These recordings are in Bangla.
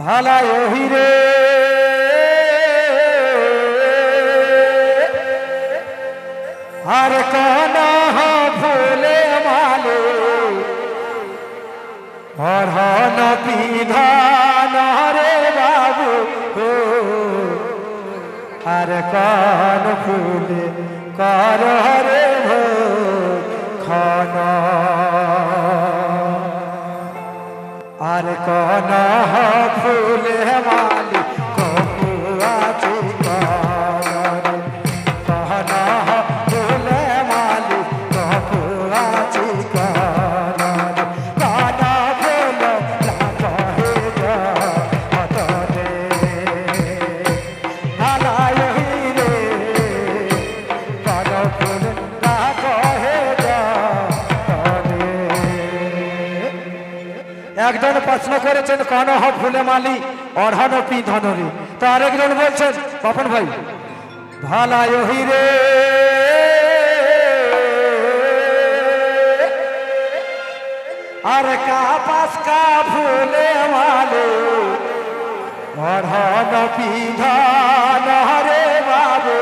ভালা ওহিরে। আর কানা ভোলে মালে পড়ান বিধান রে বাবু আর কান ফুলে কর রে খানা। আর কানা একজন প্রশ্ন করেছেন কনহ ফুলে মালি, অর্হন পি ধনরে? তো আরেকজন বলছেন বাপন ভাই ভালাই রে। আর কা কা ফুলে মালি, অর্হন পি ধনরে বাবু।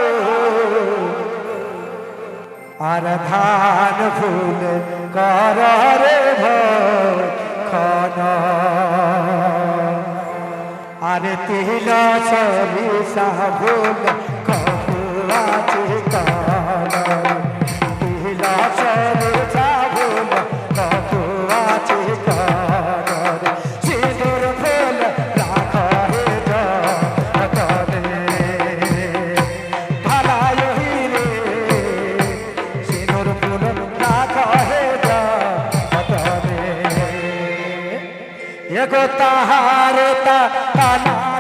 আর ধান ফুল কর রে আর তিল সরি সাহুল কপুয়া চিতল তিল সরি সাহুল কপুয়া চিতল সিঁদুর ফুল রাখে যতনে ভালাই রে সিঁদুর ফুল রাখে যতনে এগো তাহা kana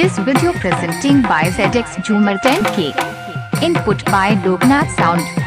This video presenting by ZX Joomer 10K. Input by Loknath Sound.